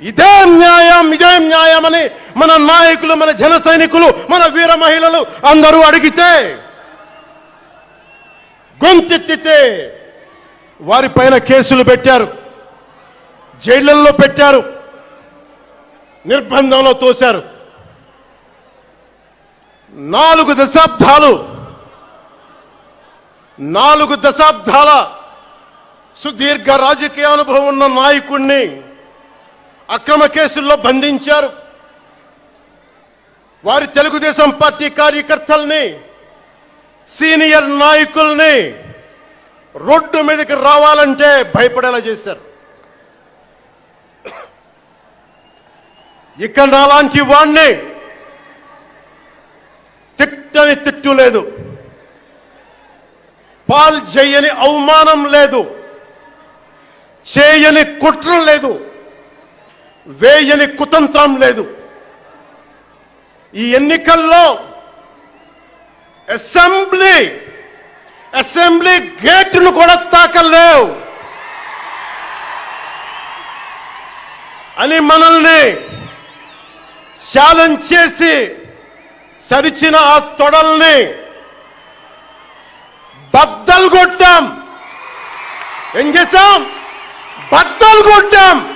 ఇదే న్యాయం ఇదే న్యాయమని మన నాయకులు మన జన సైనికులు మన వీర మహిళలు అందరూ అడిగితే గొంతెత్తితే వారిపైన కేసులు పెట్టారు జైళ్ళలో పెట్టారు నిర్బంధంలో తోశారు. నాలుగు దశాబ్దాలు నాలుగు దశాబ్దాల సుదీర్ఘ రాజకీయ అనుభవం ఉన్న నాయకుణ్ణి అక్రమ కేసుల్లో బంధించారు. వారి తెలుగుదేశం పార్టీ కార్యకర్తల్ని సీనియర్ నాయకుల్ని రోడ్డు మీదకి రావాలంటే భయపడేలా చేశారు. ఇక్కడ నాలాంటి వాణ్ణి తిట్టని తిట్టు లేదు. పాల్ చేయని అవమానం లేదు. చేయని కుట్ర లేదు. వేయని కుతంత్రం లేదు. ఈ ఎన్నికల్లో అసెంబ్లీ అసెంబ్లీ గేట్లు కూడా తాకలేవు. అని మనల్ని ఛాలెంజ్ చేసి సరిచిన ఆ తొడల్ని బద్దలు కొట్టాం. ఏం చేశాం? బద్దలు కొట్టాం.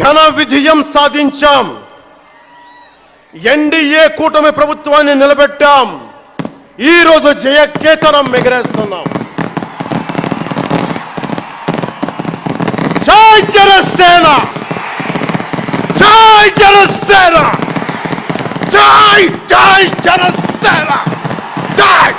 ఘన విజయం సాధించాం ఎన్డీఏ కూటమి ప్రభుత్వాన్ని నిలబెట్టాం. ఈ రోజు జయకేతనం ఎగరేస్తున్నాం. జై జనసేన! జై జనసేన! జై జై జనసేన! జై!